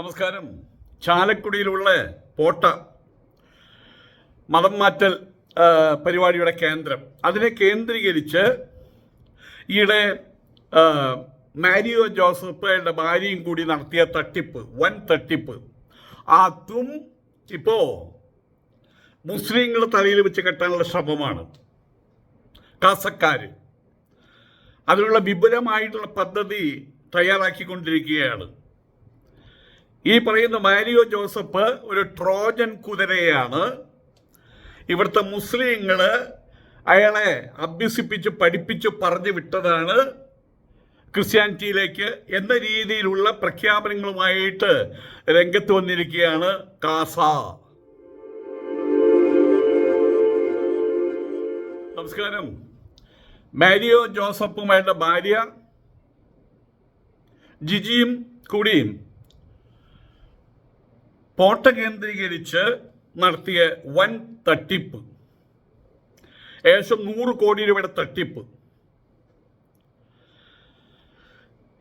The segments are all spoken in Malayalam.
നമസ്കാരം. ചാലക്കുടിയിലുള്ള പോട്ട മതം മാറ്റൽ പരിപാടിയുടെ കേന്ദ്രം. അതിനെ കേന്ദ്രീകരിച്ച് ഈയിടെ മാരിയോ മാരിയോ ജോസഫയുടെ ഭാര്യയും കൂടി നടത്തിയ തട്ടിപ്പ് വൻ തട്ടിപ്പ്. അതും ഇപ്പോ മുസ്ലിങ്ങൾ തലയിൽ വെച്ച് കെട്ടാനുള്ള ശ്രമമാണ്. കാസക്കാര്. അതിനുള്ള വിപുലമായിട്ടുള്ള പദ്ധതി തയ്യാറാക്കിക്കൊണ്ടിരിക്കുകയാണ്. ഈ പറയുന്ന മാരിയോ ജോസഫ് ഒരു ട്രോജൻ കുതിരയാണ്. ഇവിടുത്തെ മുസ്ലിങ്ങൾ അയാളെ അഭ്യസിപ്പിച്ച് പഠിപ്പിച്ച് പറഞ്ഞു വിട്ടതാണ് ക്രിസ്ത്യാനിറ്റിയിലേക്ക് എന്ന രീതിയിലുള്ള പ്രഖ്യാപനങ്ങളുമായിട്ട് രംഗത്ത് വന്നിരിക്കുകയാണ് കാസ. നമസ്കാരം. മാരിയോ ജോസഫുമായിട്ട് ഭാര്യ ജിജിയും കൂടിയും പോട്ട കേന്ദ്രീകരിച്ച് നടത്തിയ വൻ തട്ടിപ്പ്. ഏകദേശം നൂറ് കോടി രൂപയുടെ തട്ടിപ്പ്.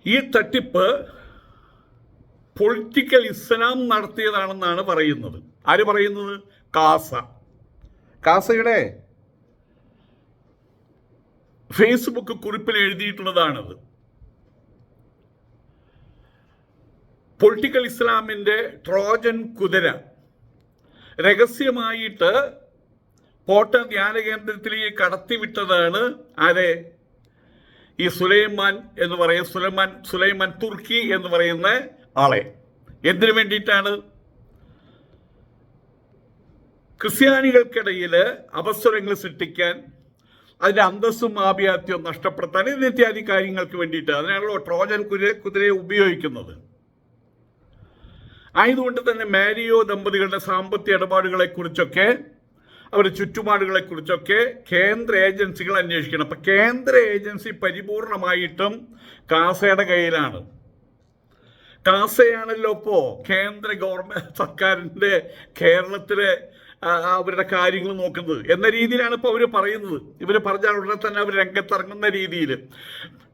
ഈ തട്ടിപ്പ് പൊളിറ്റിക്കൽ ഇസ്ലാം നടത്തിയതാണെന്നാണ് പറയുന്നത്. ആര് പറയുന്നത്? കാസ. കാസയുടെ ഫേസ്ബുക്ക് കുറിപ്പിൽ എഴുതിയിട്ടുള്ളതാണത്. പൊളിറ്റിക്കൽ ഇസ്ലാമിന്റെ ട്രോജൻ കുതിര. രഹസ്യമായിട്ട് പോട്ട ധ്യാന കേന്ദ്രത്തിലേക്ക് കടത്തിവിട്ടതാണ് ആരെ? ഈ സുലൈമാൻ എന്ന് പറയുന്ന സുലൈമാൻ സുലൈമാൻ തുർക്കി എന്ന് പറയുന്ന ആളെ. എന്തിനു വേണ്ടിയിട്ടാണ്? ക്രിസ്ത്യാനികൾക്കിടയിൽ അവസരങ്ങൾ സൃഷ്ടിക്കാൻ അതിന്റെ അന്തസ്സും ആഭിയാത്യവും നഷ്ടപ്പെടുത്താൻ ഇത്യാദി കാര്യങ്ങൾക്ക് വേണ്ടിയിട്ട് അതിനാണല്ലോ ട്രോജൻ കുതിര കുതിരയെ ഉപയോഗിക്കുന്നത്. ആയതുകൊണ്ട് തന്നെ മാരിയോ ദമ്പതികളുടെ സാമ്പത്തിക ഇടപാടുകളെ കുറിച്ചൊക്കെ അവരുടെ ചുറ്റുപാടുകളെ കുറിച്ചൊക്കെ കേന്ദ്ര ഏജൻസികൾ അന്വേഷിക്കണം. അപ്പൊ കേന്ദ്ര ഏജൻസി പരിപൂർണമായിട്ടും കാസയുടെ കയ്യിലാണ്. കാസയാണല്ലോ ഇപ്പോ കേന്ദ്ര ഗവൺമെന്റ് സർക്കാരിന്റെ കേരളത്തിലെ അവരുടെ കാര്യങ്ങൾ നോക്കുന്നത്. എന്ന രീതിയിലാണ് ഇപ്പോൾ അവർ പറയുന്നത്. ഇവർ പറഞ്ഞാൽ ഉടനെ തന്നെ അവർ രംഗത്തിറങ്ങുന്ന രീതിയിൽ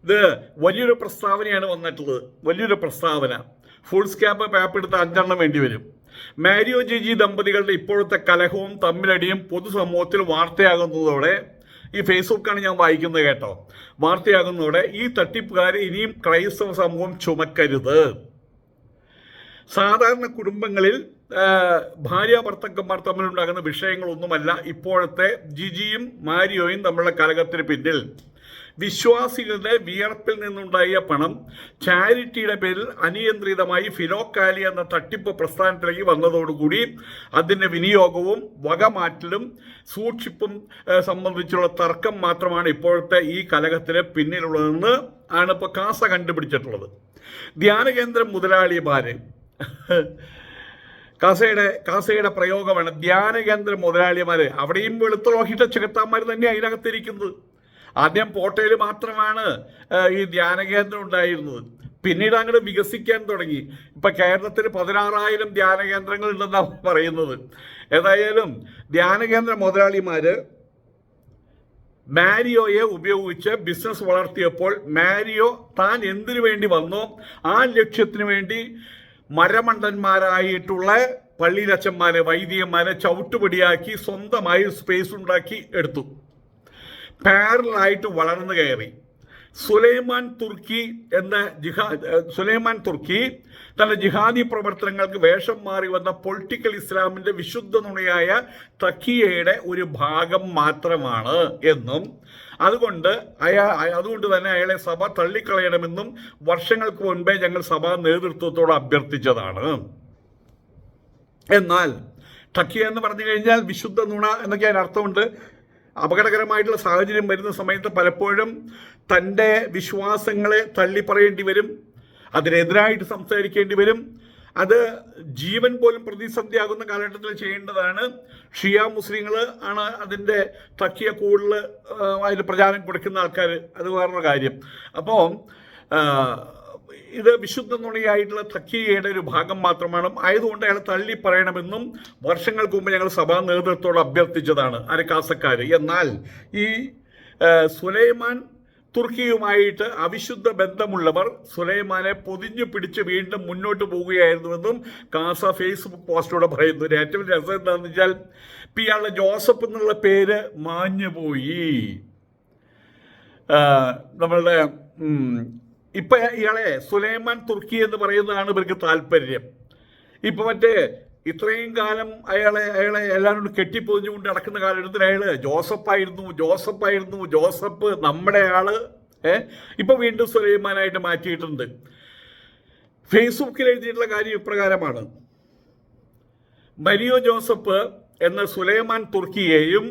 ഇത് വലിയൊരു പ്രസ്താവനയാണ് വന്നിട്ടുള്ളത്. വലിയൊരു പ്രസ്താവന. ഫുൾ സ്കാപ്പ് പാപ്പ് എടുത്ത് അഞ്ചെണ്ണം വേണ്ടി വരും. മാരിയോ ജിജി ദമ്പതികളുടെ ഇപ്പോഴത്തെ കലഹവും തമ്മിലടിയും പൊതുസമൂഹത്തിൽ വാർത്തയാകുന്നതോടെ ഈ ഫേസ്ബുക്കാണ് ഞാൻ വായിക്കുന്നത് കേട്ടോ. വാർത്തയാകുന്നതോടെ ഈ തട്ടിപ്പുകാരെ ഇനിയും ക്രൈസ്തവ സമൂഹം ചുമക്കരുത്. സാധാരണ കുടുംബങ്ങളിൽ ഭാര്യ ഭർത്തക്കന്മാർ തമ്മിലുണ്ടാകുന്ന വിഷയങ്ങളൊന്നുമല്ല ഇപ്പോഴത്തെ ജിജിയും മാരിയോയും തമ്മിലുള്ള കലകത്തിന് പിന്നിൽ. വിശ്വാസികളുടെ വിയർപ്പിൽ നിന്നുണ്ടായ പണം ചാരിറ്റിയുടെ പേരിൽ അനിയന്ത്രിതമായി ഫിലോക്കാലി എന്ന തട്ടിപ്പ് പ്രസ്ഥാനത്തിലേക്ക് വന്നതോടുകൂടി അതിന്റെ വിനിയോഗവും വകമാറ്റലും സൂക്ഷിപ്പും സംബന്ധിച്ചുള്ള തർക്കം മാത്രമാണ് ഇപ്പോഴത്തെ ഈ കലഹത്തിന് പിന്നിലുള്ളതെന്ന് ആണ് ഇപ്പോൾ കാസ കണ്ടുപിടിച്ചിട്ടുള്ളത്. ധ്യാനകേന്ദ്രം മുതലാളിമാർ കാസയുടെ കാസയുടെ പ്രയോഗമാണ് ധ്യാനകേന്ദ്ര മുതലാളിമാർ അവിടെയും വെളുത്തുളോഹിട്ട ചെകുത്താന്മാർ തന്നെ അതിനകത്തിരിക്കുന്നത് ആദ്യം പോട്ടയിൽ മാത്രമാണ് ഈ ധ്യാന കേന്ദ്രം ഉണ്ടായിരുന്നത്. പിന്നീട് അങ്ങോട്ട് വികസിക്കാൻ തുടങ്ങി. ഇപ്പൊ കേരളത്തിൽ പതിനാറായിരം ധ്യാന കേന്ദ്രങ്ങൾ ഉണ്ടെന്നാണ് പറയുന്നത്. ഏതായാലും ധ്യാനകേന്ദ്ര മുതലാളിമാര് മാരിയോയെ ഉപയോഗിച്ച് ബിസിനസ് വളർത്തിയപ്പോൾ മാരിയോ താൻ എന്തിനു വേണ്ടി വന്നോ? ആ ലക്ഷ്യത്തിന് വേണ്ടി മരമണ്ടന്മാരായിട്ടുള്ള പള്ളിയിലച്ചന്മാരെ വൈദികന്മാരെ ചവിട്ടുപടിയാക്കി സ്വന്തമായി സ്പേസ് ഉണ്ടാക്കി എടുത്തു. പാരലായിട്ട് വളർന്നു കയറി. സുലൈമാൻ തുർക്കി എന്ന ജിഹാ സുലൈമാൻ തുർക്കി തന്റെ ജിഹാദി പ്രവർത്തനങ്ങൾക്ക് വേഷം മാറി വന്ന പൊളിറ്റിക്കൽ ഇസ്ലാമിന്റെ വിശുദ്ധ നുണയായ തക്കിയയുടെ ഒരു ഭാഗം മാത്രമാണ് എന്നും. അതുകൊണ്ട് അയാ അതുകൊണ്ട് തന്നെ അയാളെ സഭ തള്ളിക്കളയണമെന്നും വർഷങ്ങൾക്ക് മുൻപേ ഞങ്ങൾ സഭാ നേതൃത്വത്തോട് അഭ്യർത്ഥിച്ചതാണ്. എന്നാൽ ടക്കിയ എന്ന് പറഞ്ഞു കഴിഞ്ഞാൽ വിശുദ്ധ നുണ എന്നൊക്കെ അതിന് അർത്ഥമുണ്ട് അപകടകരമായിട്ടുള്ള സാഹചര്യം വരുന്ന സമയത്ത് പലപ്പോഴും തന്റെ വിശ്വാസങ്ങളെ തള്ളിപ്പറയേണ്ടി വരും. അതിനെതിരായിട്ട് സംസാരിക്കേണ്ടി വരും. അത് ജീവൻ പോലും പ്രതിസന്ധിയാകുന്ന കാലഘട്ടത്തിൽ ചെയ്യേണ്ടതാണ്. ഷിയ മുസ്ലിങ്ങൾ ആണ് അതിന്റെ തക്കിയ കൂടുതൽ അതിൽ പ്രചാരം കൊടുക്കുന്ന ആൾക്കാർ അത് വേറൊരു കാര്യം. അപ്പോൾ ഇത് വിശുദ്ധ നുണയായിട്ടുള്ള തക്കീയയുടെ ഒരു ഭാഗം മാത്രമാണ്. ആയതുകൊണ്ട് അയാൾ തള്ളി പറയണമെന്നും വർഷങ്ങൾക്ക് മുമ്പ് ഞങ്ങൾ സഭാ നേതൃത്വത്തോട് അഭ്യർത്ഥിച്ചതാണ് അരക്കാസക്കാർ എന്നാൽ ഈ സുലൈമാൻ തുർക്കിയുമായിട്ട് അവിശുദ്ധ ബന്ധമുള്ളവർ സുലൈമാനെ പൊതിഞ്ഞു പിടിച്ച് വീണ്ടും മുന്നോട്ട് പോവുകയായിരുന്നുവെന്നും കാസ ഫേസ്ബുക്ക് പോസ്റ്റിലൂടെ പറയുന്നു. ഏറ്റവും രസം എന്താണെന്ന് വെച്ചാൽ ഇപ്പം ഇയാളുടെ ജോസഫ് എന്നുള്ള പേര് മാഞ്ഞുപോയി. നമ്മളുടെ ഇപ്പൊ ഇയാളെ സുലൈമാൻ തുർക്കി എന്ന് പറയുന്നതാണ് ഇവർക്ക് താല്പര്യം. ഇപ്പൊ മറ്റേ ഇത്രയും കാലം അയാളെ അയാളെ എല്ലാവരും കെട്ടിപ്പൊതിഞ്ഞുകൊണ്ട് നടക്കുന്ന കാലഘട്ടത്തിൽ അയാൾ ജോസഫായിരുന്നു ജോസഫായിരുന്നു ജോസഫ് നമ്മുടെ ആൾ ഏ? ഇപ്പൊ വീണ്ടും സുലൈമാനായിട്ട് മാറ്റിയിട്ടുണ്ട്. ഫേസ്ബുക്കിൽ എഴുതിയിട്ടുള്ള കാര്യം ഇപ്രകാരമാണ്. മരിയോ ജോസഫ് എന്ന സുലൈമാൻ തുർക്കിയെയും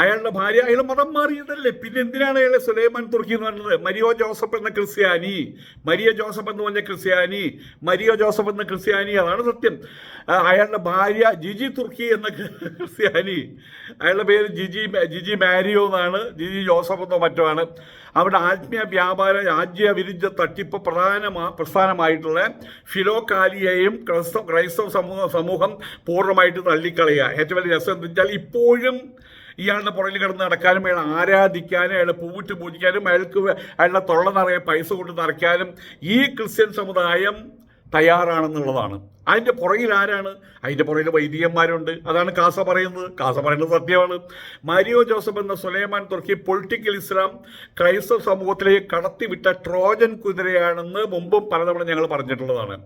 അയാളുടെ ഭാര്യ അയാൾ മതം മാറിയതല്ലേ? പിന്നെ എന്തിനാണ് അയാളെ സുലൈമാൻ തുർക്കി എന്ന് പറഞ്ഞത്? മരിയോ ജോസഫ് എന്ന ക്രിസ്ത്യാനി. മരിയ ജോസഫ് എന്ന് പറഞ്ഞ ക്രിസ്ത്യാനി. മരിയോ ജോസഫ് എന്ന ക്രിസ്ത്യാനി. അതാണ് സത്യം. അയാളുടെ ഭാര്യ ജിജി തുർക്കി എന്ന ക്രിസ്ത്യാനി. അയാളുടെ പേര് ജിജി ജിജി മാരിയോ എന്നാണ്. ജിജി ജോസഫ് എന്നോ മറ്റോ ആണ്. അവിടെ ആത്മീയ വ്യാപാര രാജ്യ വിരുദ്ധ തട്ടിപ്പ് പ്രധാന പ്രസ്ഥാനമായിട്ടുള്ള ഫിലോകാലിയെയും ക്രൈസ്തവ ക്രൈസ്തവ സമൂഹ സമൂഹം പൂർണമായിട്ട് തള്ളിക്കളയുക. ഏറ്റവും വലിയ രസം എന്ന് വെച്ചാൽ ഇപ്പോഴും ഇയാളുടെ പുറകിൽ കിടന്ന് നടക്കാനും അയാൾ ആരാധിക്കാനും അയാളെ പൂവിട്ട് പൂജിക്കാനും അയാൾക്ക് അയാളുടെ തൊള്ള നിറയെ പൈസ കൊണ്ട് നിറയ്ക്കാനും ഈ ക്രിസ്ത്യൻ സമുദായം തയ്യാറാണെന്നുള്ളതാണ്. അതിന്റെ പുറകിൽ ആരാണ്? അതിന്റെ പുറകിൽ വൈദികന്മാരുണ്ട്. അതാണ് കാസ പറയുന്നത്. കാസ പറയുന്നത് സത്യമാണ്. മാരിയോ ജോസഫ് എന്ന സുലൈമാൻ തുർക്കി പൊളിറ്റിക്കൽ ഇസ്ലാം ക്രൈസ്തവ സമൂഹത്തിലേക്ക് കടത്തിവിട്ട ട്രോജൻ കുതിരയാണെന്ന് മുമ്പും പലതവണ ഞങ്ങൾ പറഞ്ഞിട്ടുള്ളതാണ്.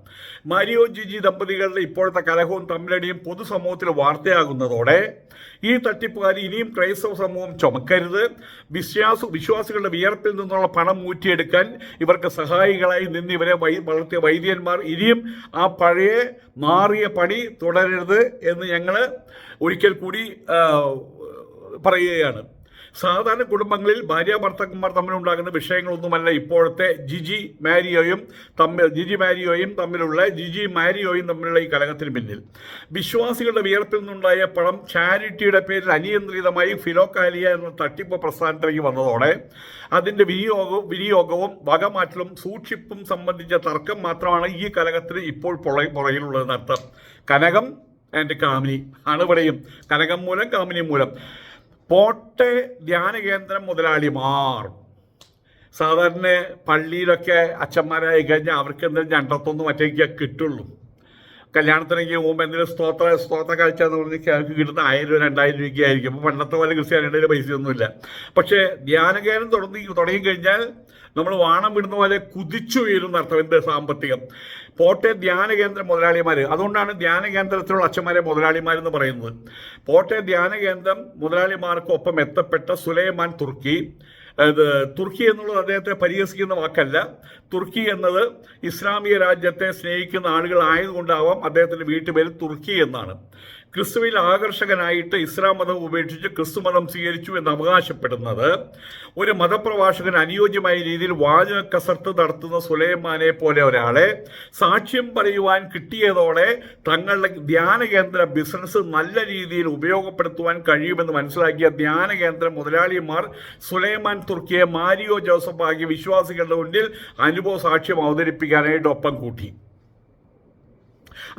മാരിയോ ജിജി ദമ്പതികളുടെ ഇപ്പോഴത്തെ കലഹവും തമ്മിലടിയും പൊതുസമൂഹത്തിൽ വാർത്തയാകുന്നതോടെ ഈ തട്ടിപ്പുകാരി ഇനിയും ക്രൈസ്തവ സമൂഹം ചുമക്കരുത്. വിശ്വാസ വിശ്വാസികളുടെ വിയർപ്പിൽ നിന്നുള്ള പണം ഊറ്റിയെടുക്കാൻ ഇവർക്ക് സഹായികളായി നിന്ന് ഇവരെ വളർത്തിയ വൈദ്യന്മാർ ഇനിയും ആ പഴയ മാറിയ പണി തുടരരുത് എന്ന് ഞങ്ങൾ ഒരിക്കൽ കൂടി പറയുകയാണ്. സാധാരണ കുടുംബങ്ങളിൽ ഭാര്യ ഭർത്താക്കന്മാർ തമ്മിലുണ്ടാകുന്ന വിഷയങ്ങളൊന്നുമല്ല. ഇപ്പോഴത്തെ ജിജി മാരിയോയും തമ്മിൽ ജിജി മാരിയോയും തമ്മിലുള്ള ജിജി മാരിയോയും തമ്മിലുള്ള ഈ കലഹത്തിന് പിന്നിൽ. വിശ്വാസികളുടെ വിയർപ്പിൽ നിന്നുണ്ടായ പണം ചാരിറ്റിയുടെ പേരിൽ അനിയന്ത്രിതമായി ഫിലോക്കാലിയ എന്ന തട്ടിപ്പ് പ്രസ്ഥാനത്തിലേക്ക് വന്നതോടെ അതിന്റെ വിനിയോഗവും വിനിയോഗവും വകമാറ്റലും സൂക്ഷിപ്പും സംബന്ധിച്ച തർക്കം മാത്രമാണ് ഈ കലഹത്തിന് ഇപ്പോൾ പുറ പുറകിലുള്ളതെന്ന് അർത്ഥം കനകം ആൻഡ് കാമിനി ആണ് ഇവിടെയും. കനകം മൂലം കാമിനി മൂലം. പോട്ടെ ധ്യാന കേന്ദ്രം മുതലാളിമാർ. സാധാരണ പള്ളിയിലൊക്കെ അച്ഛന്മാരായി കഴിഞ്ഞാൽ അവർക്ക് എന്തെങ്കിലും രണ്ടത്തൊന്നും മറ്റേക്ക് കിട്ടുള്ളൂ. കല്യാണത്തിനൊക്കെ മുമ്പ് എന്തെങ്കിലും സ്തോത്ര സ്തോത്ര കാഴ്ച എന്ന് പറഞ്ഞ് കിട്ടുന്ന ആയിരം രൂപ രണ്ടായിരം രൂപയ്ക്ക് ആയിരിക്കും. അപ്പോൾ പണ്ടത്തെ പോലെ ക്രിസ്ത്യാനിയുടെ പൈസയൊന്നുമില്ല. പക്ഷേ ധ്യാനകേരം തുടങ്ങി കഴിഞ്ഞാൽ നമ്മൾ വാണം വിടുന്ന പോലെ കുതിച്ചു വീഴുന്ന എന്ത് സാമ്പത്തികം? പോട്ടെ ധ്യാന കേന്ദ്ര മുതലാളിമാർ അതുകൊണ്ടാണ് ധ്യാന കേന്ദ്രത്തിലുള്ള അച്ഛന്മാരെ മുതലാളിമാരെന്ന് പറയുന്നത്. പോട്ടെ ധ്യാന കേന്ദ്രം മുതലാളിമാർക്കൊപ്പം എത്തപ്പെട്ട സുലൈമാൻ തുർക്കി ഇത് തുർക്കി എന്നുള്ളത് അദ്ദേഹത്തെ പരിഹസിക്കുന്ന വാക്കല്ല. തുർക്കി എന്നത് ഇസ്ലാമിക രാജ്യത്തെ സ്നേഹിക്കുന്ന ആളുകളായതുകൊണ്ടാവാം അദ്ദേഹത്തിന്റെ വീട്ടുപേര് തുർക്കി എന്നാണ്. ക്രിസ്തുവിൽ ആകർഷകനായിട്ട് ഇസ്ലാം മതം ഉപേക്ഷിച്ച് ക്രിസ്തു മതം സ്വീകരിച്ചു എന്ന് അവകാശപ്പെടുന്നത്. ഒരു മതപ്രഭാഷകൻ അനുയോജ്യമായ രീതിയിൽ വാചക കസർത്ത് നടത്തുന്ന സുലൈമാനെ പോലെ ഒരാളെ സാക്ഷ്യം പറയുവാൻ കിട്ടിയതോടെ തങ്ങളുടെ ധ്യാന കേന്ദ്ര ബിസിനസ് നല്ല രീതിയിൽ ഉപയോഗപ്പെടുത്തുവാൻ കഴിയുമെന്ന് മനസ്സിലാക്കിയ ധ്യാന കേന്ദ്ര മുതലാളിമാർ സുലൈമാൻ തുർക്കിയെ മാരിയോ ജോസഫ് ആകിയ വിശ്വാസികളുടെ മുന്നിൽ അനുഭവ സാക്ഷ്യം അവതരിപ്പിക്കാനായിട്ട് ഒപ്പം കൂട്ടി.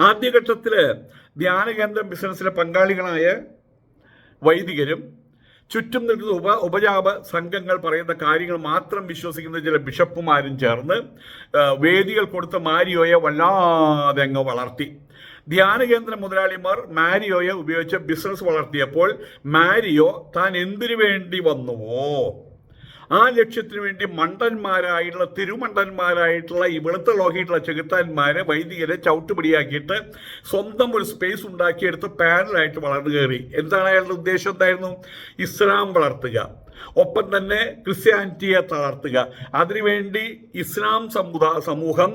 ആദ്യഘട്ടത്തിൽ ധ്യാനകേന്ദ്രം ബിസിനസ്സിലെ പങ്കാളികളായ വൈദികരും ചുറ്റും നിൽക്കുന്ന ഉപ ഉപജാപ സംഘങ്ങൾ പറയുന്ന കാര്യങ്ങൾ മാത്രം വിശ്വസിക്കുന്ന ചില ബിഷപ്പുമാരും ചേർന്ന് വേദികൾ കൊടുത്ത മാരിയോയെ വല്ലാതെ അങ്ങ് വളർത്തി. ധ്യാന ധ്യാനകേന്ദ്ര മുതലാളിമാർ മാരിയോയെ ഉപയോഗിച്ച് ബിസിനസ് വളർത്തിയപ്പോൾ മാരിയോ താൻ എന്തിനു വേണ്ടി വന്നുവോ? ആ ലക്ഷ്യത്തിന് വേണ്ടി മണ്ടന്മാരായിട്ടുള്ള തിരുമണ്ടന്മാരായിട്ടുള്ള ഈ വെളുത്ത ലോഹിയിട്ടുള്ള ചെകുത്താന്മാരെ വൈദികരെ ചവിട്ടുപിടിയാക്കിയിട്ട് സ്വന്തം ഒരു സ്പേസ് ഉണ്ടാക്കിയെടുത്ത് പാനലായിട്ട് വളർന്നു കയറി. എന്താണ് അയാളുടെ ഉദ്ദേശം? എന്തായിരുന്നു? ഇസ്ലാം വളർത്തുക. ഒപ്പം തന്നെ ക്രിസ്ത്യാനിറ്റിയെ തളർത്തുക. അതിനുവേണ്ടി ഇസ്ലാം സമുദായ സമൂഹം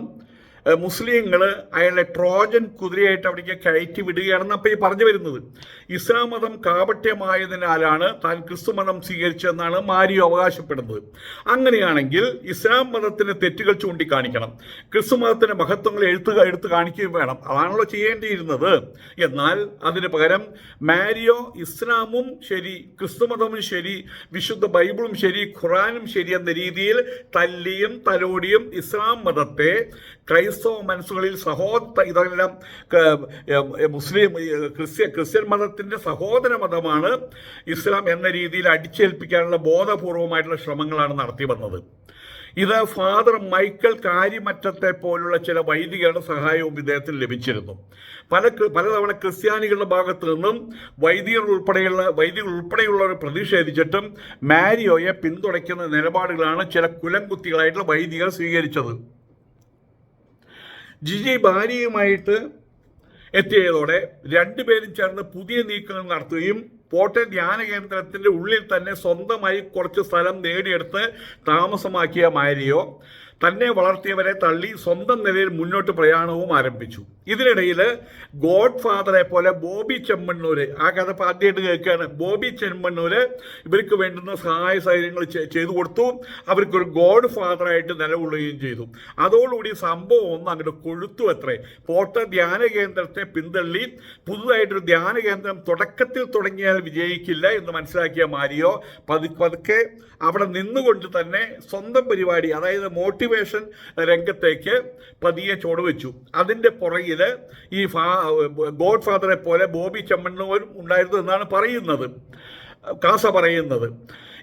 മുസ്ലിങ്ങൾ അയാളെ ട്രോജൻ കുതിരയായിട്ട് അവിടേക്ക് കയറ്റി വിടുകയാണെന്ന് അപ്പോൾ ഈ പറഞ്ഞു വരുന്നത്. ഇസ്ലാം മതം കാപട്യമായതിനാലാണ് താൻ ക്രിസ്തു മതം സ്വീകരിച്ചതെന്നാണ് മാരിയോ അവകാശപ്പെടുന്നത്. അങ്ങനെയാണെങ്കിൽ ഇസ്ലാം മതത്തിന് തെറ്റുകൾ ചൂണ്ടിക്കാണിക്കണം. ക്രിസ്തു മതത്തിന് മഹത്വങ്ങൾ എഴുത്തുക എടുത്ത് കാണിക്കുകയും വേണം. അതാണല്ലോ ചെയ്യേണ്ടിയിരുന്നത്. എന്നാൽ അതിന് പകരം മാരിയോ ഇസ്ലാമും ശരി ക്രിസ്തു മതവും ശരി വിശുദ്ധ ബൈബിളും ശരി ഖുറാനും ശരി എന്ന രീതിയിൽ തല്ലിയും തലോടിയും ഇസ്ലാം മതത്തെ ക്രൈസ്തവ മനസ്സുകളിൽ സഹോദര ഇതെല്ലാം മുസ്ലിം ക്രിസ്ത്യ ക്രിസ്ത്യൻ മതത്തിന്റെ സഹോദര മതമാണ് ഇസ്ലാം എന്ന രീതിയിൽ അടിച്ചേൽപ്പിക്കാനുള്ള ബോധപൂർവമായിട്ടുള്ള ശ്രമങ്ങളാണ് നടത്തി വന്നത്. ഇത് ഫാദർ മൈക്കൽ കാര്യമറ്റത്തെ പോലുള്ള ചില വൈദികരുടെ സഹായവും ഇദ്ദേഹത്തിന് ലഭിച്ചിരുന്നു. പല പലതവണ ക്രിസ്ത്യാനികളുടെ ഭാഗത്തു നിന്നും വൈദികർ ഉൾപ്പെടെയുള്ള വൈദികർ ഉൾപ്പെടെയുള്ളവർ പ്രതിഷേധിച്ചിട്ടും മാരിയോയെ പിന്തുണയ്ക്കുന്ന നിലപാടുകളാണ് ചില കുലംകുത്തികളായിട്ടുള്ള വൈദികർ സ്വീകരിച്ചത്. ജിജി ഭാര്യയുമായിട്ട് എത്തിയതോടെ രണ്ടുപേരും ചേർന്ന് പുതിയ നീക്കങ്ങൾ നടത്തുകയും പോട്ടെ ധ്യാന കേന്ദ്രത്തിന്റെ ഉള്ളിൽ തന്നെ സ്വന്തമായി കുറച്ച് സ്ഥലം നേടിയെടുത്ത് താമസമാക്കിയ മാരിയോ. തന്നെ വളർത്തിയവരെ തള്ളി സ്വന്തം നിലയിൽ മുന്നോട്ട് പ്രയാണവും ആരംഭിച്ചു. ഇതിനിടയിൽ ഗോഡ് ഫാദറെ പോലെ ബോബി ചെമ്മണ്ണൂര് ആ കഥ ആദ്യമായിട്ട് കേൾക്കുകയാണ്. ബോബി ചെമ്മണ്ണൂര് ഇവർക്ക് വേണ്ടുന്ന സഹായ സൗകര്യങ്ങൾ ചെയ്തു കൊടുത്തു. അവർക്കൊരു ഗോഡ് ഫാദറായിട്ട് നിലകൊള്ളുകയും ചെയ്തു. അതോടുകൂടി സംഭവം ഒന്ന് അങ്ങോട്ട് കൊഴുത്തു അത്രേ. പോട്ട ധ്യാന കേന്ദ്രത്തെ പിന്തള്ളി. പുതുതായിട്ടൊരു ധ്യാന കേന്ദ്രം തുടക്കത്തിൽ തുടങ്ങിയാൽ വിജയിക്കില്ല എന്ന് മനസ്സിലാക്കിയ മാരിയോ പതു പതുക്കെ അവിടെ നിന്നുകൊണ്ട് തന്നെ സ്വന്തം പരിപാടി അതായത് മോട്ടിവേഷൻ രംഗത്തേക്ക് പതിയെ ചുവടുവെച്ചു. അതിന്റെ പുറകിൽ ഈ ഫാ ഗോഡ് ഫാദറെ പോലെ ബോബി ചെമ്മണ്ണൂരും ഉണ്ടായിരുന്നു എന്നാണ് പറയുന്നത്. കാസ പറയുന്നത്.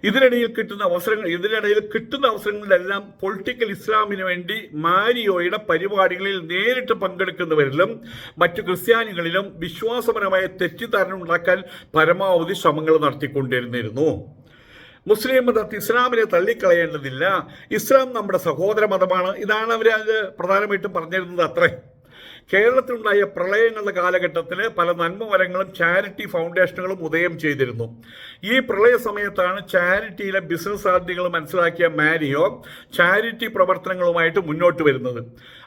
ഇതിനിടയിൽ കിട്ടുന്ന അവസരങ്ങൾ ഇതിനിടയിൽ കിട്ടുന്ന അവസരങ്ങളിലെല്ലാം പൊളിറ്റിക്കൽ ഇസ്ലാമിന് വേണ്ടി മാരിയോയുടെ പരിപാടികളിൽ നേരിട്ട് പങ്കെടുക്കുന്നവരിലും മറ്റു ക്രിസ്ത്യാനികളിലും വിശ്വാസപരമായ തെറ്റിദ്ധാരണ ഉണ്ടാക്കാൻ പരമാവധി ശ്രമങ്ങൾ നടത്തിക്കൊണ്ടിരുന്നിരുന്നു. മുസ്ലിം മതത്തിൽ ഇസ്ലാമിനെ തള്ളിക്കളയേണ്ടതില്ല. ഇസ്ലാം നമ്മുടെ സഹോദര മതമാണ്. ഇതാണ് അവർ അത് പ്രധാനമായിട്ടും പറഞ്ഞിരുന്നത് അത്രേ. കേരളത്തിലുണ്ടായ പ്രളയങ്ങളുടെ കാലഘട്ടത്തിൽ പല നന്മവരങ്ങളും ചാരിറ്റി ഫൗണ്ടേഷനുകളും ഉദയം ചെയ്തിരുന്നു. ഈ പ്രളയ സമയത്താണ് ചാരിറ്റിയിലെ ബിസിനസ് സാധ്യതകൾ മനസ്സിലാക്കിയ മാരിയോ ചാരിറ്റി പ്രവർത്തനങ്ങളുമായിട്ട് മുന്നോട്ട് വരുന്നത്.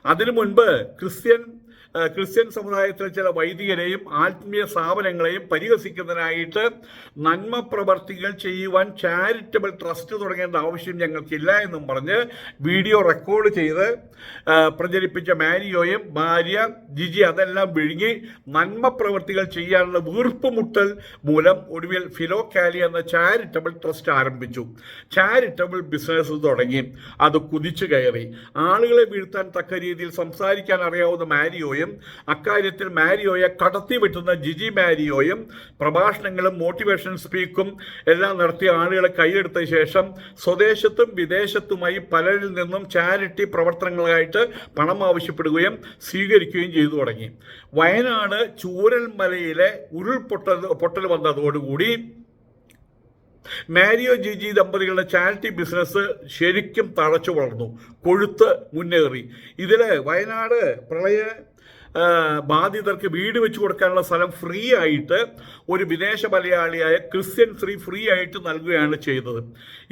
അതിനു മുൻപ് ക്രിസ്ത്യൻ ക്രിസ്ത്യൻ സമുദായത്തിലെ ചില വൈദികരെയും ആത്മീയ സ്ഥാപനങ്ങളെയും പരിഹസിക്കുന്നതിനായിട്ട് നന്മ പ്രവർത്തികൾ ചെയ്യുവാൻ ചാരിറ്റബിൾ ട്രസ്റ്റ് തുടങ്ങേണ്ട ആവശ്യം ഞങ്ങൾക്കില്ല എന്നും പറഞ്ഞ് വീഡിയോ റെക്കോർഡ് ചെയ്ത് പ്രചരിപ്പിച്ച മാരിയോയും ഭാര്യ ജിജി അതെല്ലാം വിഴുങ്ങി നന്മ പ്രവർത്തികൾ ചെയ്യാനുള്ള വീർപ്പുമുട്ടൽ മൂലം ഒടുവിൽ ഫിലോ കാലി എന്ന ചാരിറ്റബിൾ ട്രസ്റ്റ് ആരംഭിച്ചു. ചാരിറ്റബിൾ ബിസിനസ് തുടങ്ങി. അത് കുതിച്ചു കയറി. ആളുകളെ വീഴ്ത്താൻ തക്ക രീതിയിൽ സംസാരിക്കാൻ അറിയാവുന്ന മാരിയോയും അക്കാര്യത്തിൽ മാരിയോയെ കടത്തിവിട്ടുന്ന ജിജി മാരിയോയും പ്രഭാഷണങ്ങളും മോട്ടിവേഷൻ സ്പീക്കും എല്ലാം നടത്തിയ ആളുകളെ കൈയെടുത്ത ശേഷം സ്വദേശത്തും വിദേശത്തുമായി പലരിൽ നിന്നും ചാരിറ്റി പ്രവർത്തനങ്ങളായിട്ട് പണം ആവശ്യപ്പെടുകയും സ്വീകരിക്കുകയും ചെയ്തു തുടങ്ങി. വയനാട് ചൂരൽമലയിലെ ഉരുൾപൊട്ടൽ പൊട്ടൽ വന്നതോടുകൂടി മാരിയോ ജിജി ദമ്പതികളുടെ ചാരിറ്റി ബിസിനസ് ശരിക്കും തഴച്ചു വളർന്നു. കൊഴുത്ത് മുന്നേറി. ഇതിൽ വയനാട് പ്രളയ ബാധിതർക്ക് വീട് വെച്ച് കൊടുക്കാനുള്ള സ്ഥലം ഫ്രീ ആയിട്ട് ഒരു വിദേശ മലയാളിയായ ക്രിസ്ത്യൻ സ്ത്രീ ഫ്രീ ആയിട്ട് നൽകുകയാണ് ചെയ്തത്.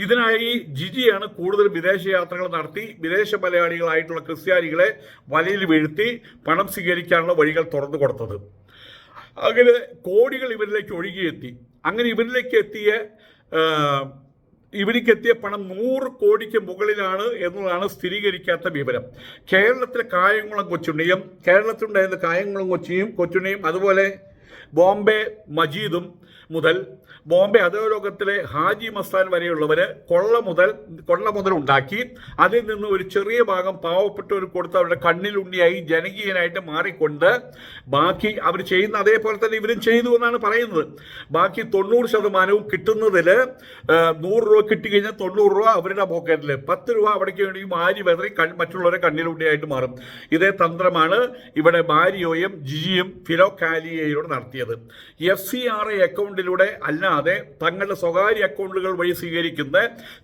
ഇതിനായി ജിജിയാണ് കൂടുതൽ വിദേശ യാത്രകൾ നടത്തി വിദേശ മലയാളികളായിട്ടുള്ള ക്രിസ്ത്യാനികളെ വലയിൽ വീഴ്ത്തി പണം സ്വീകരിക്കാനുള്ള വഴികൾ തുറന്നു കൊടുത്തത്. അങ്ങനെ കോടികൾ ഇവരിലേക്ക് ഒഴുകിയെത്തി. അങ്ങനെ ഇവരിലേക്ക് എത്തിയ എത്തിയ പണം നൂറ് കോടിക്ക് മുകളിലാണ് എന്നതാണ് സ്ഥിരീകരിക്കാത്ത വിവരം. കേരളത്തിലെ കായംകുളം കൊച്ചുണ്ണിയും കേരളത്തിലുണ്ടായിരുന്ന കായംകുളം കൊച്ചിയും കൊച്ചുണ്ണിയും അതുപോലെ ബോംബെ മജീദും മുതൽ ബോംബെ അധോലോകത്തിലെ ഹാജി മസ്താൻ വരെയുള്ളവർ കൊള്ള മുതൽ കൊള്ള മുതൽ ഉണ്ടാക്കി. അതിൽ നിന്ന് ഒരു ചെറിയ ഭാഗം പാവപ്പെട്ടവർ കൊടുത്ത് അവരുടെ കണ്ണിലുണ്ണിയായി ജനകീയനായിട്ട് മാറിക്കൊണ്ട് ബാക്കി അവർ ചെയ്യുന്ന അതേപോലെ തന്നെ ഇവരും ചെയ്തു എന്നാണ് പറയുന്നത്. ബാക്കി തൊണ്ണൂറ് ശതമാനവും കിട്ടുന്നതിൽ നൂറ് രൂപ കിട്ടിക്കഴിഞ്ഞാൽ തൊണ്ണൂറ് രൂപ അവരുടെ പോക്കറ്റിൽ പത്ത് രൂപ അവിടേക്ക് വേണ്ടി മാരി വെതറി മറ്റുള്ളവരെ കണ്ണിലുണ്ണിയായിട്ട് മാറും. ഇതേ തന്ത്രമാണ് ഇവിടെ മാരിയോയും ജിജിയും ഫിലോ കാലിയയോട് നടത്തിയത്. എഫ് സി ആർ ഐ അക്കൗണ്ടിലൂടെ അല്ലാതെ തങ്ങളുടെ സ്വകാര്യ അക്കൗണ്ടുകൾ വഴി സ്വീകരിക്കുന്ന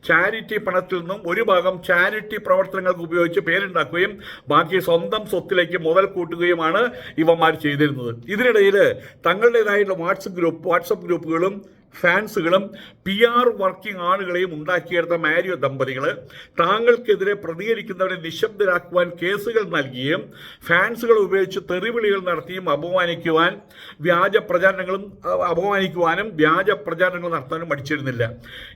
ചാരിറ്റി പണത്തിൽ നിന്നും ഒരു ഭാഗം ചാരിറ്റി പ്രവർത്തനങ്ങൾക്ക് ഉപയോഗിച്ച് പേരുണ്ടാക്കുകയും ബാക്കി സ്വന്തം സ്വത്തിലേക്ക് മുതൽ കൂട്ടുകയുമാണ് ഇവന്മാർ ചെയ്തിരുന്നത്. ഇതിനിടയിൽ തങ്ങളുടേതായിട്ടുള്ള വാട്സപ്പ് ഗ്രൂപ്പ് വാട്സപ്പ് ഗ്രൂപ്പുകളും ഫാൻസുകളും പി ആർ വർക്കിംഗ് ആളുകളെയും ഉണ്ടാക്കിയെടുത്ത മാരിയോ ദമ്പതികൾ താങ്കൾക്കെതിരെ പ്രതികരിക്കുന്നവരെ നിശബ്ദരാക്കുവാൻ കേസുകൾ നൽകിയും ഫാൻസുകൾ ഉപയോഗിച്ച് തെറിവിളികൾ നടത്തിയും അപമാനിക്കുവാൻ വ്യാജ പ്രചാരണങ്ങളും അപമാനിക്കുവാനും വ്യാജ പ്രചാരണങ്ങൾ നടത്താനും മടിച്ചിരുന്നില്ല.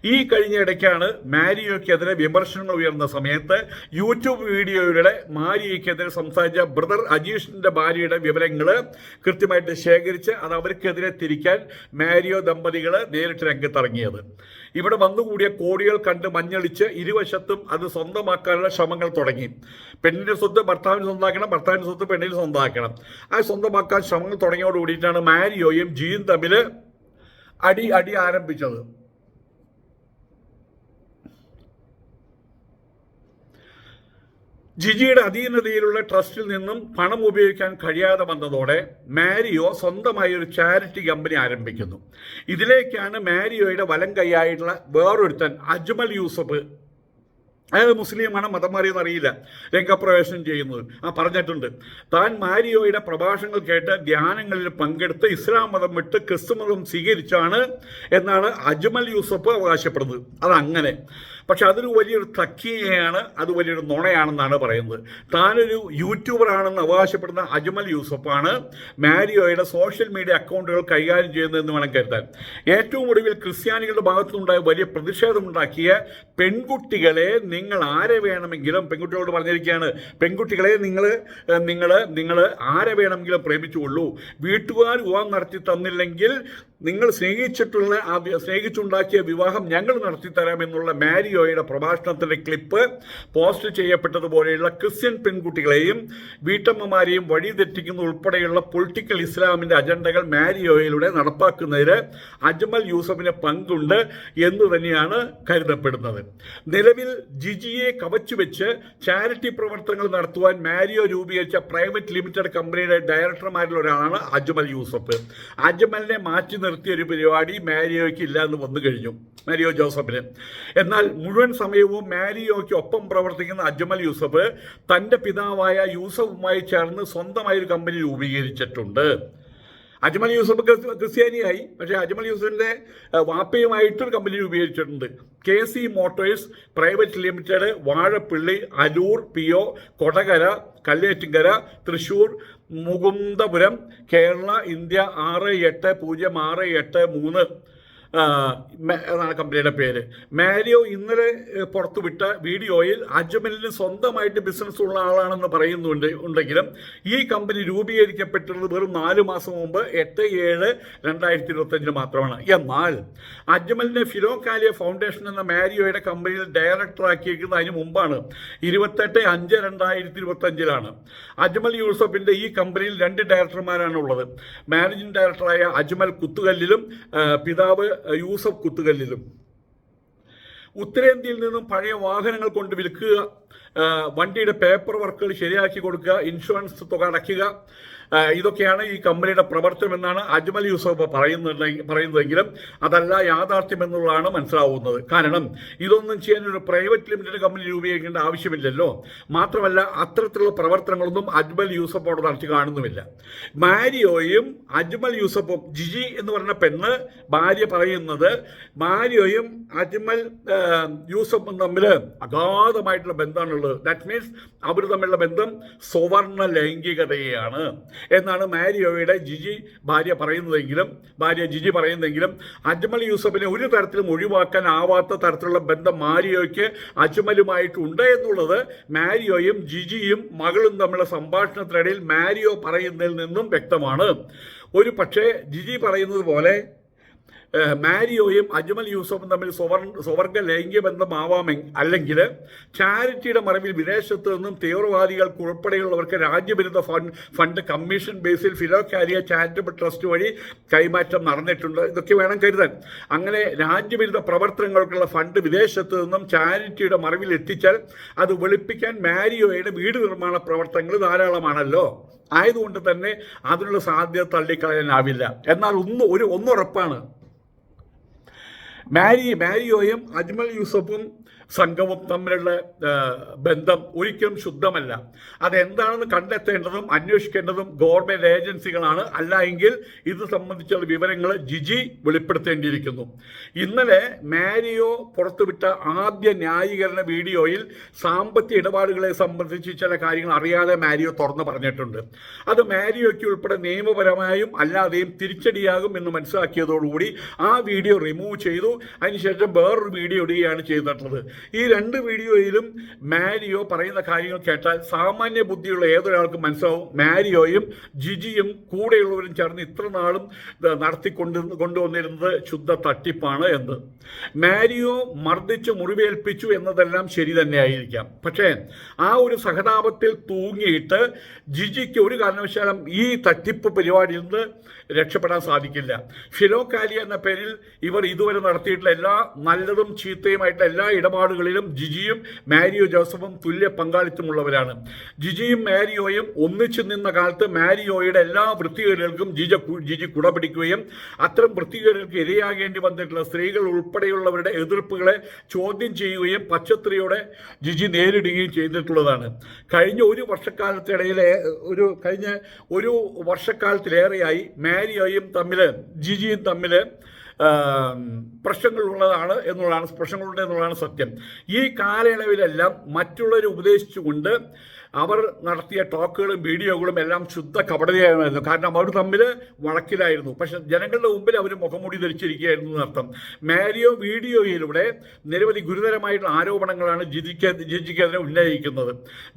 ഈ കഴിഞ്ഞ ഇടയ്ക്കാണ് മാരിയോയ്ക്കെതിരെ വിമർശനങ്ങൾ ഉയർന്ന സമയത്ത് യൂട്യൂബ് വീഡിയോയിലൂടെ മാരിയയ്ക്കെതിരെ സംസാരിച്ച ബ്രദർ അജീഷിന്റെ ഭാര്യയുടെ വിവരങ്ങൾ കൃത്യമായിട്ട് ശേഖരിച്ച് അത് അവർക്കെതിരെ തിരിക്കാൻ മാരിയോ ദമ്പതികൾ നേരിട്ട് രംഗത്തിറങ്ങിയത്. ഇവിടെ വന്നുകൂടിയ കോടികൾ കണ്ട് മഞ്ഞളിച്ച് ഇരുവശത്തും അത് സ്വന്തമാക്കാനുള്ള ശ്രമങ്ങൾ തുടങ്ങി. പെണ്ണിന്റെ സ്വത്ത് ഭർത്താവിന് സ്വന്തമാക്കണം ഭർത്താവിന്റെ സ്വത്ത് പെണ്ണിന് സ്വന്തമാക്കണം. ആ സ്വന്തമാക്കാൻ ശ്രമങ്ങൾ തുടങ്ങിയോട് കൂടിയിട്ടാണ് മാരിയോയും ജിയും തമ്മിൽ അടി അടി ആരംഭിച്ചത്. ജിജിയുടെ അധീനതയിലുള്ള ട്രസ്റ്റിൽ നിന്നും പണം ഉപയോഗിക്കാൻ കഴിയാതെ വന്നതോടെ മാരിയോ സ്വന്തമായി ഒരു ചാരിറ്റി കമ്പനി ആരംഭിക്കുന്നു. ഇതിലേക്കാണ് മാരിയോയുടെ വലം കൈയായിട്ടുള്ള വേറൊരുത്തൻ അജ്മൽ യൂസഫ്. അയാൾ മുസ്ലിമാണ് മതം മാറിയെന്ന് അറിയില്ല. രംഗപ്രവേശനം ചെയ്യുന്നത്. ആ പറഞ്ഞിട്ടുണ്ട്. താൻ മാരിയോയുടെ പ്രഭാഷണങ്ങൾ കേട്ട് ധ്യാനങ്ങളിൽ പങ്കെടുത്ത് ഇസ്ലാം മതം വിട്ട് ക്രിസ്തു മതം സ്വീകരിച്ചാണ് എന്നാണ് അജ്മൽ യൂസഫ് അവകാശപ്പെടുന്നത്. അതങ്ങനെ. പക്ഷെ അതൊരു വലിയൊരു തക്കിയയാണ് അത് വലിയൊരു നുണയാണെന്നാണ് പറയുന്നത്. താനൊരു യൂട്യൂബറാണെന്ന് അവകാശപ്പെടുന്ന അജ്മൽ യൂസഫാണ് മാരിയോയുടെ സോഷ്യൽ മീഡിയ അക്കൗണ്ടുകൾ കൈകാര്യം ചെയ്യുന്നതെന്ന് വേണം കരുതാൻ. ഏറ്റവും ഒടുവിൽ ക്രിസ്ത്യാനികളുടെ ഭാഗത്തുനിന്നുണ്ടായ വലിയ പ്രതിഷേധമുണ്ടാക്കിയ പെൺകുട്ടികളെ നിങ്ങൾ ആരെ വേണമെങ്കിലും പെൺകുട്ടികളോട് പറഞ്ഞിരിക്കുകയാണ് പെൺകുട്ടികളെ നിങ്ങൾ നിങ്ങൾ നിങ്ങൾ ആരെ വേണമെങ്കിലും പ്രേമിച്ചുകൊള്ളൂ. വീട്ടുകാർ വിവാഹം നടത്തി തന്നില്ലെങ്കിൽ നിങ്ങൾ സ്നേഹിച്ചിട്ടുള്ള ആ സ്നേഹിച്ചുണ്ടാക്കിയ വിവാഹം ഞങ്ങൾ നടത്തി തരാമെന്നുള്ള മാരിയോയുടെ പ്രഭാഷണത്തിന്റെ ക്ലിപ്പ് പോസ്റ്റ് ചെയ്യപ്പെട്ടതുപോലെയുള്ള ക്രിസ്ത്യൻ പെൺകുട്ടികളെയും വീട്ടമ്മമാരെയും വഴിതെറ്റിക്കുന്ന ഉൾപ്പെടെയുള്ള പൊളിറ്റിക്കൽ ഇസ്ലാമിന്റെ അജണ്ടകൾ മാരിയോയിലൂടെ നടപ്പാക്കുന്നതിന് അജ്മൽ യൂസഫിന് പങ്കുണ്ട് എന്ന് തന്നെയാണ് കരുതപ്പെടുന്നത്. നിലവിൽ ജിജിയെ കവച്ചുവെച്ച് ചാരിറ്റി പ്രവർത്തനങ്ങൾ നടത്തുവാൻ മാരിയോ രൂപീകരിച്ച പ്രൈവറ്റ് ലിമിറ്റഡ് കമ്പനിയുടെ ഡയറക്ടർമാരിൽ ഒരാളാണ് അജ്മൽ യൂസഫ്. അജ്മലിനെ മാറ്റി നിർത്തിയ ഒരു പരിപാടി മാരിയോയ്ക്ക് ഇല്ല എന്ന് വന്നു കഴിഞ്ഞു മാരിയോ ജോസഫിന്. എന്നാൽ മുഴുവൻ സമയവും മാരിയോയ്ക്ക് ഒപ്പം പ്രവർത്തിക്കുന്ന അജ്മൽ യൂസഫ് തന്റെ പിതാവായ യൂസഫുമായി ചേർന്ന് സ്വന്തമായി ഒരു കമ്പനി രൂപീകരിച്ചിട്ടുണ്ട്. അജ്മൽ യൂസഫ് ക്രിസ്- ക്രിസ്ത്യാനിയായി. പക്ഷേ അജ്മൽ യൂസഫിന്റെ വാപ്പയുമായിട്ടൊരു കമ്പനി രൂപീകരിച്ചിട്ടുണ്ട്. K C motors private limited Vazhappilly Aroor P O Kodakara Kallettumkara Thrissur Mukundapuram Kerala India ആറ് എട്ട് പൂജ്യം ആറ് എട്ട് മൂന്ന്. എന്നാണ് കമ്പനിയുടെ പേര്. മാരിയോ ഇന്നലെ പുറത്തുവിട്ട വീഡിയോയിൽ അജ്മലിന് സ്വന്തമായിട്ട് ബിസിനസ് ഉള്ള ആളാണെന്ന് പറയുന്നുണ്ട് ഉണ്ടെങ്കിലും ഈ കമ്പനി രൂപീകരിക്കപ്പെട്ടിരുന്നത് വെറും നാല് മാസം മുമ്പ് എട്ട് ഏഴ് രണ്ടായിരത്തി ഇരുപത്തഞ്ചിന് മാത്രമാണ്. എന്നാൽ അജ്മലിനെ ഫിലോകാലിയ ഫൗണ്ടേഷൻ എന്ന മാരിയോയുടെ കമ്പനിയിൽ ഡയറക്ടറാക്കിയിരിക്കുന്നത് അതിന് മുമ്പാണ്. ഇരുപത്തെട്ട് അഞ്ച് രണ്ടായിരത്തി ഇരുപത്തഞ്ചിലാണ് അജ്മൽ യൂസഫിന്റെ ഈ കമ്പനിയിൽ രണ്ട് ഡയറക്ടർമാരാണ് ഉള്ളത് മാനേജിംഗ് ഡയറക്ടറായ അജ്മൽ കുത്തുകല്ലിലും പിതാവ് യൂസഫ് കുത്തുകല്ലിലും. ഉത്തരേന്ത്യയിൽ നിന്നും പഴയ വാഹനങ്ങൾ കൊണ്ട് വിൽക്കുക വണ്ടിയുടെ പേപ്പർ വർക്കുകൾ ശരിയാക്കി കൊടുക്കുക ഇൻഷുറൻസ് തുക അടയ്ക്കുക ഇതൊക്കെയാണ് ഈ കമ്പനിയുടെ പ്രവർത്തനം എന്നാണ് അജ്മൽ യൂസഫ് പറയുന്നുണ്ട് പറയുന്നതെങ്കിലും അതല്ല യാഥാർത്ഥ്യം എന്നുള്ളതാണ് മനസ്സിലാവുന്നത്. കാരണം ഇതൊന്നും ചെയ്യാൻ ഒരു പ്രൈവറ്റ് ലിമിറ്റഡ് കമ്പനി രൂപീകരിക്കേണ്ട ആവശ്യമില്ലല്ലോ. മാത്രമല്ല അത്തരത്തിലുള്ള പ്രവർത്തനങ്ങളൊന്നും അജ്മൽ യൂസഫ് അവിടെ നടത്തി കാണുന്നുമില്ല. മാരിയോയും അജ്മൽ യൂസഫും ജിജി എന്ന് പറഞ്ഞ പെണ്ണ് ഭാര്യ പറയുന്നത് മാരിയോയും അജ്മൽ യൂസഫും തമ്മിൽ അഗാധമായിട്ടുള്ള ബന്ധമാണുള്ളത്. ദാറ്റ് മീൻസ് അവർ തമ്മിലുള്ള ബന്ധം സുവർണ ലൈംഗികതയാണ് എന്നാണ് മാരിയോയുടെ ജിജി ഭാര്യ പറയുന്നതെങ്കിലും ഭാര്യ ജിജി പറയുന്നതെങ്കിലും അജ്മൽ യൂസഫിനെ ഒരു തരത്തിലും ഒഴിവാക്കാൻ ആവാത്ത തരത്തിലുള്ള ബന്ധം മാരിയോയ്ക്ക് അജ്മലുമായിട്ടുണ്ട് എന്നുള്ളത് മാരിയോയും ജിജിയും മകളും തമ്മിലുള്ള സംഭാഷണത്തിനിടയിൽ മാരിയോ പറയുന്നതിൽ നിന്നും വ്യക്തമാണ്. ഒരു പക്ഷേ ജിജി പറയുന്നത് പോലെ മാരിയോയും അജ്മൽ യൂസഫും തമ്മിൽ സ്വവർഗ ലൈംഗിക ബന്ധമാവാമെങ്കിൽ അല്ലെങ്കിൽ ചാരിറ്റിയുടെ മറവിൽ വിദേശത്ത് നിന്നും തീവ്രവാദികൾക്ക് ഉൾപ്പെടെയുള്ളവർക്ക് രാജ്യവിരുദ്ധ ഫണ്ട് ഫണ്ട് കമ്മീഷൻ ബേസിൽ ഫിലോകാരിയ ചാരിറ്റബിൾ ട്രസ്റ്റ് വഴി കൈമാറ്റം നടന്നിട്ടുണ്ട്. ഇതൊക്കെ വേണം കരുതാൻ. അങ്ങനെ രാജ്യവിരുദ്ധ പ്രവർത്തനങ്ങൾക്കുള്ള ഫണ്ട് വിദേശത്ത് നിന്നും ചാരിറ്റിയുടെ മറവിൽ എത്തിച്ചാൽ അത് വെളുപ്പിക്കാൻ മാരിയോയുടെ വീട് നിർമ്മാണ പ്രവർത്തനങ്ങൾ ധാരാളമാണല്ലോ. ആയതുകൊണ്ട് തന്നെ അതിനുള്ള സാധ്യത തള്ളിക്കളയാനാവില്ല. എന്നാൽ ഒന്ന് ഒരു ഒന്നുറപ്പാണ്. മാരി മാരിയോയും അജ്മൽ യൂസഫും സംഘവും തമ്മിലുള്ള ബന്ധം ഒരിക്കലും ശുദ്ധമല്ല. അതെന്താണെന്ന് കണ്ടെത്തേണ്ടതും അന്വേഷിക്കേണ്ടതും ഗവൺമെന്റ് ഏജൻസികളാണ് അല്ല എങ്കിൽ ഇത് സംബന്ധിച്ചുള്ള വിവരങ്ങൾ ജിജി വെളിപ്പെടുത്തേണ്ടിയിരിക്കുന്നു. ഇന്നലെ മാരിയോ പുറത്തുവിട്ട ആദ്യ ന്യായീകരണ വീഡിയോയിൽ സാമ്പത്തിക ഇടപാടുകളെ സംബന്ധിച്ച് ചില കാര്യങ്ങൾ അറിയാതെ മാരിയോ തുറന്നു പറഞ്ഞിട്ടുണ്ട്. അത് മാരിയോയ്ക്ക് ഉൾപ്പെടെ നിയമപരമായും അല്ലാതെയും തിരിച്ചടിയാകും എന്ന് മനസ്സിലാക്കിയതോടുകൂടി ആ വീഡിയോ റിമൂവ് ചെയ്തു. അതിനുശേഷം വേറൊരു വീഡിയോ ഇടുകയാണ് ചെയ്തിട്ടുള്ളത്. ഈ രണ്ട് വീഡിയോയിലും മാരിയോ പറയുന്ന കാര്യങ്ങൾ കേട്ടാൽ സാമാന്യ ബുദ്ധിയുള്ള ഏതൊരാൾക്കും മനസ്സിലാവും. മാരിയോയും ജിജിയും കൂടെയുള്ളവരും ചേർന്ന് ഇത്ര നാളും നടത്തിക്കൊണ്ട് കൊണ്ടുവന്നിരുന്നത് ശുദ്ധ തട്ടിപ്പാണ് എന്ന്. മാരിയോ മർദ്ദിച്ച് മുറിവേൽപ്പിച്ചു എന്നതെല്ലാം ശരി തന്നെയായിരിക്കാം. പക്ഷേ ആ ഒരു സഹതാപത്തിൽ തൂങ്ങിയിട്ട് ജിജിക്ക് ഒരു കാരണവശാലും ഈ തട്ടിപ്പ് പരിപാടിയിൽ നിന്ന് രക്ഷപ്പെടാൻ സാധിക്കില്ല. ഫിലോകാലി എന്ന പേരിൽ ഇവർ ഇതുവരെ നടത്തിയിട്ടുള്ള എല്ലാ നല്ലതും ചീത്തയുമായിട്ടുള്ള എല്ലാ ഇടപാടുകളിലും ജിജിയും മാരിയോ ജോസഫും തുല്യ പങ്കാളിത്തമുള്ളവരാണ്. ജിജിയും മാരിയോയും ഒന്നിച്ചു നിന്ന കാലത്ത് മാരിയോയുടെ എല്ലാ വൃത്തികേടുകൾക്കും ജിജ ജിജി കുടപിടിക്കുകയും അത്തരം വൃത്തികേടുകൾക്ക് ഇരയാകേണ്ടി വന്നിട്ടുള്ള സ്ത്രീകൾ ഉൾപ്പെടെയുള്ളവരുടെ എതിർപ്പുകളെ ചോദ്യം ചെയ്യുകയും പച്ചത്രിയോടെ ജിജി നേരിടുകയും ചെയ്തിട്ടുള്ളതാണ്. കഴിഞ്ഞ ഒരു വർഷക്കാലത്തിടയിലെ ഒരു കഴിഞ്ഞ ഒരു വർഷക്കാലത്തിലേറെയായി മാരിയോയും തമ്മിൽ ജിജിയും തമ്മിൽ പ്രശ്നങ്ങളുള്ളതാണ് എന്നുള്ളതാണ് പ്രശ്നങ്ങളുണ്ട് എന്നുള്ളതാണ് സത്യം. ഈ കാലയളവിലെല്ലാം മറ്റുള്ളവരെ ഉപദേശിച്ചുകൊണ്ട് അവർ നടത്തിയ ടോക്കുകളും വീഡിയോകളും എല്ലാം ശുദ്ധ കപടതയായിരുന്നു. കാരണം അവർ തമ്മിൽ വഴക്കിലായിരുന്നു. പക്ഷെ ജനങ്ങളുടെ മുമ്പിൽ അവർ മുഖംമൂടി ധരിച്ചിരിക്കുകയായിരുന്നു എന്നർത്ഥം. മാരിയോ വീഡിയോയിലൂടെ നിരവധി ഗുരുതരമായിട്ടുള്ള ആരോപണങ്ങളാണ് ജിജിക്ക് ജിജിക്കെതിരെ ഉന്നയിക്കുന്നത്.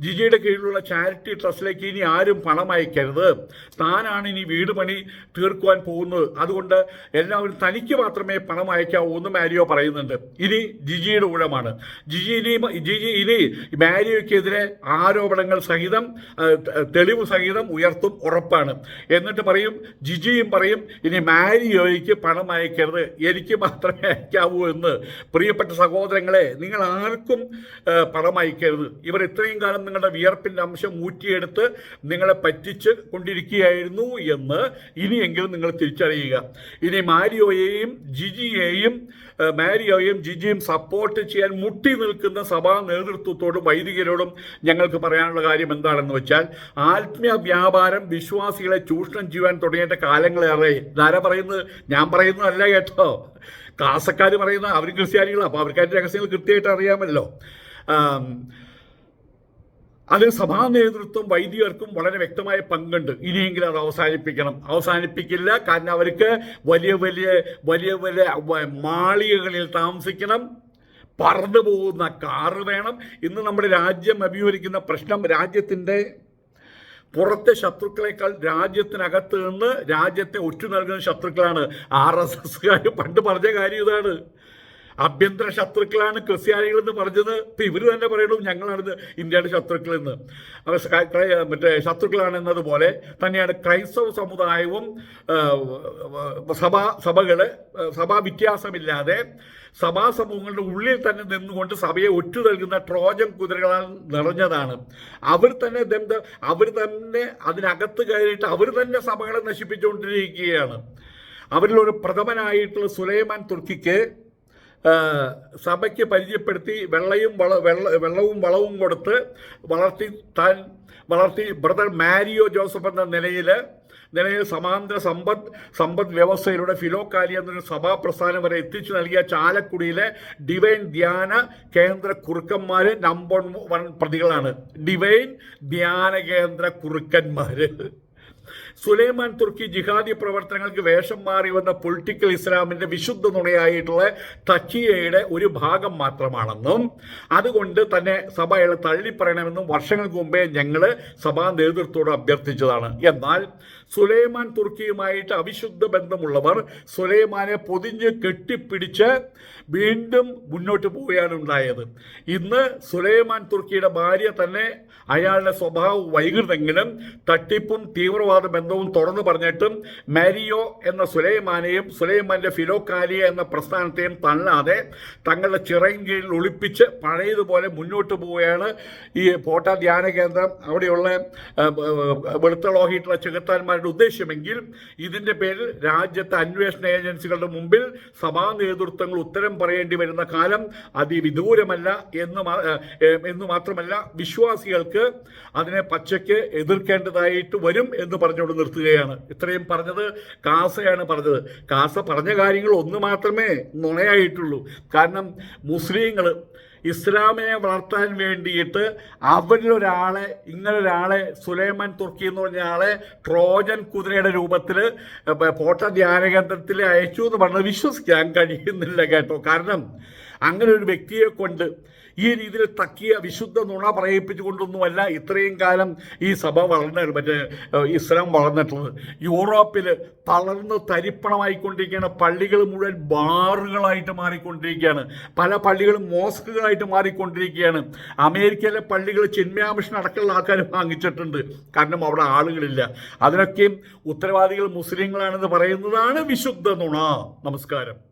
ജിജിയുടെ കീഴിലുള്ള ചാരിറ്റി ട്രസ്റ്റിലേക്ക് ഇനി ആരും പണം അയക്കരുത്. താനാണ് ഇനി വീട് പണി തീർക്കുവാൻ പോകുന്നത്. അതുകൊണ്ട് എല്ലാവരും തനിക്ക് മാത്രമേ പണം അയക്കാവൂ എന്ന് മാരിയോ പറയുന്നുണ്ട്. ഇനി ജിജിയുടെ ഊഴമാണ്. ജിജി ഇനി ജിജി ഇനി മാരിയോയ്ക്കെതിരെ ആരോപണങ്ങൾ സഹിതം ആ, ത- തെളിവ് സഹിതം ഉയർത്തും ഉറപ്പാണ്. എന്നിട്ട് പറയും ജിജിയും പറയും ഇനി മാരിയോയ്ക്ക് പണം അയക്കരുത്. എനിക്ക് മാത്രമേ അയക്കാവൂ എന്ന്. പ്രിയപ്പെട്ട സഹോദരങ്ങളെ നിങ്ങൾ ആർക്കും പണം അയക്കരുത്. ഇവർ ഇത്രയും കാലം നിങ്ങളുടെ വിയർപ്പിന്റെ അംശം ഊറ്റിയെടുത്ത് നിങ്ങളെ പറ്റിച്ച് കൊണ്ടിരിക്കുകയായിരുന്നു എന്ന് ഇനിയെങ്കിലും നിങ്ങൾ തിരിച്ചറിയുക. ഇനി മാരിയോയെയും ജിജിയെയും മാരിയോയും ജിജിയും സപ്പോർട്ട് ചെയ്യാൻ മുട്ടി നിൽക്കുന്ന സഭാ നേതൃത്വത്തോടും വൈദികരോടും ഞങ്ങൾക്ക് പറയാനുള്ള കാര്യം എന്താണെന്ന് വെച്ചാൽ ആത്മീയ വ്യാപാരം വിശ്വാസികളെ ചൂഷണം ചെയ്യുവാൻ തുടങ്ങിയിട്ട് കാലങ്ങളേറെ ധാര പറയുന്നത്? ഞാൻ പറയുന്നതല്ല കേട്ടോ. കാസക്കാർ പറയുന്ന അവർ ക്രിസ്ത്യാനികളാണ് അപ്പോൾ അവർക്ക് രഹസ്യങ്ങൾ കൃത്യമായിട്ട് അറിയാമല്ലോ. അതിൽ സഭാ നേതൃത്വം വൈദികർക്കും വളരെ വ്യക്തമായ പങ്കുണ്ട്. ഇനിയെങ്കിലും അത് അവസാനിപ്പിക്കണം. അവസാനിപ്പിക്കില്ല. കാരണം അവർക്ക് വലിയ വലിയ വലിയ വലിയ മാളികകളിൽ താമസിക്കണം. പറന്നു പോകുന്ന കാറ് വേണം. ഇന്ന് നമ്മുടെ രാജ്യം അഭിമുഖീകരിക്കുന്ന പ്രശ്നം രാജ്യത്തിന്റെ പുറത്തെ ശത്രുക്കളെക്കാൾ രാജ്യത്തിനകത്ത് നിന്ന് രാജ്യത്തെ ഒറ്റ നൽകുന്ന ശത്രുക്കളാണ്. ആർ എസ് എസ്കാർ പണ്ട് പറഞ്ഞ കാര്യം ഇതാണ്. ആഭ്യന്തര ശത്രുക്കളാണ് ക്രിസ്ത്യാനികൾ എന്ന് പറഞ്ഞത്. ഇപ്പം ഇവർ തന്നെ പറയണു ഞങ്ങളാണ് ഇന്ത്യയുടെ ശത്രുക്കൾ എന്ന്. മറ്റേ ശത്രുക്കളാണ് എന്നതുപോലെ തന്നെയാണ് ക്രൈസ്തവ സമുദായവും സഭാ സഭകൾ സഭാ വ്യത്യാസമില്ലാതെ സഭാ സമൂഹങ്ങളുടെ ഉള്ളിൽ തന്നെ നിന്നുകൊണ്ട് സഭയെ ഒറ്റ നൽകുന്ന ട്രോജൻ കുതിരകളാൽ നിറഞ്ഞതാണ്. അവർ തന്നെ ദന്ത അവർ തന്നെ അതിനകത്ത് കയറിയിട്ട് അവർ തന്നെ സഭകളെ നശിപ്പിച്ചുകൊണ്ടിരിക്കുകയാണ്. അവരിലൊരു പ്രഥമനായിട്ടുള്ള സുലൈമാൻ തുർക്കിക്ക് സഭയ്ക്ക് പരിചയപ്പെടുത്തി വെള്ളയും വള വെള്ള വെള്ളവും വളവും കൊടുത്ത് വളർത്തി താൻ വളർത്തി ബ്രദർ മാരിയോ ജോസഫ് എന്ന നിലയിൽ നിലയിൽ സമാന്തര സമ്പദ് സമ്പദ് വ്യവസ്ഥയിലൂടെ ഫിലോക്കാലി എന്നൊരു സഭാ പ്രസ്ഥാനം വരെ എത്തിച്ചു നൽകിയ ചാലക്കുടിയിലെ ഡിവൈൻ ധ്യാന കേന്ദ്ര കുറുക്കന്മാർ നമ്പർ വൺ പ്രതികളാണ്. ഡിവൈൻ ധ്യാന കേന്ദ്ര കുറുക്കന്മാര്. സുലൈമാൻ തുർക്കി ജിഹാദി പ്രവർത്തനങ്ങൾക്ക് വേഷം മാറി വന്ന പൊളിറ്റിക്കൽ ഇസ്ലാമിന്റെ വിശുദ്ധ നുണയായിട്ടുള്ള തക്കിയയുടെ ഒരു ഭാഗം മാത്രമാണെന്നും അതുകൊണ്ട് തന്നെ സഭ അയാൾ തള്ളിപ്പറയണമെന്നും വർഷങ്ങൾക്ക് മുമ്പേ ഞങ്ങൾ സഭാ നേതൃത്വത്തോട് അഭ്യർത്ഥിച്ചതാണ്. എന്നാൽ സുലൈമാൻ തുർക്കിയുമായിട്ട് അവിശുദ്ധ ബന്ധമുള്ളവർ സുലൈമാനെ പൊതിഞ്ഞ് കെട്ടിപ്പിടിച്ച് വീണ്ടും മുന്നോട്ട് പോവുകയാണ് ഉണ്ടായത്. ഇന്ന് സുലൈമാൻ തുർക്കിയുടെ ഭാര്യ തന്നെ അയാളുടെ സ്വഭാവം വൈകൃതെങ്കിലും തട്ടിപ്പും തീവ്രവാദ ബന്ധവും തുറന്നു പറഞ്ഞിട്ടും മാരിയോ എന്ന സുലൈമാനെയും സുലൈമാന്റെ ഫിലോക്കാലിയ എന്ന പ്രസ്ഥാനത്തെയും തള്ളാതെ തങ്ങളുടെ ചിറയും കീഴിൽ ഒളിപ്പിച്ച് പഴയതുപോലെ മുന്നോട്ട് പോവുകയാണ് ഈ പോട്ട ധ്യാന കേന്ദ്രം. അവിടെയുള്ള വെളുത്തളോഹിയിട്ടുള്ള ആ, വെളുത്ത ഉദ്ദേശ്യമെങ്കിൽ ഇതിന്റെ പേരിൽ രാജ്യത്തെ അന്വേഷണ ഏജൻസികളുടെ മുമ്പിൽ സഭാ നേതൃത്വങ്ങൾ ഉത്തരം പറയേണ്ടി വരുന്ന കാലം അതിവിദൂരമല്ല എന്ന് എന്ന് മാത്രമല്ല വിശ്വാസികൾക്ക് അതിനെ പച്ചയ്ക്ക് എതിർക്കേണ്ടതായിട്ട് വരും എന്ന് പറഞ്ഞുകൊണ്ട് നിർത്തുകയാണ്. ഇത്രയും പറഞ്ഞത് കാസയാണ് പറഞ്ഞത്. കാസ പറഞ്ഞ കാര്യങ്ങൾ ഒന്ന് മാത്രമേ നുണയായിട്ടുള്ളൂ. കാരണം മുസ്ലിങ്ങൾ ഇസ്ലാമിനെ വളർത്താൻ വേണ്ടിയിട്ട് അവരിലൊരാളെ ഇങ്ങനൊരാളെ സുലൈമാൻ തുർക്കി എന്ന് പറഞ്ഞ ആളെ ട്രോജൻ കുതിരയുടെ രൂപത്തിൽ പോട്ട ധ്യാനകേന്ദ്രത്തിൽ അയച്ചു എന്ന് പറഞ്ഞ് വിശ്വസിക്കാൻ കഴിയുന്നില്ല കേട്ടോ. കാരണം അങ്ങനെ ഒരു വ്യക്തിയെ കൊണ്ട് ഈ രീതിയിൽ തക്കിയ വിശുദ്ധ നുണ പറയിപ്പിച്ചുകൊണ്ടൊന്നുമല്ല ഇത്രയും കാലം ഈ സഭ വളർന്ന മറ്റേ ഇസ്ലാം വളർന്നിട്ടുള്ളത്. യൂറോപ്പിൽ തളർന്ന് തരിപ്പണമായിക്കൊണ്ടിരിക്കുകയാണ്. പള്ളികൾ മുഴുവൻ ബാറുകളായിട്ട് മാറിക്കൊണ്ടിരിക്കുകയാണ്. പല പള്ളികളും മോസ്കുകളായിട്ട് മാറിക്കൊണ്ടിരിക്കുകയാണ്. അമേരിക്കയിലെ പള്ളികൾ ചിന്മയാമിഷൻ അടക്കമുള്ള ആൾക്കാർ വാങ്ങിച്ചിട്ടുണ്ട്. കാരണം അവിടെ ആളുകളില്ല. അതിനൊക്കെയും ഉത്തരവാദികൾ മുസ്ലിങ്ങളാണെന്ന് പറയുന്നതാണ് വിശുദ്ധ നുണ. നമസ്കാരം.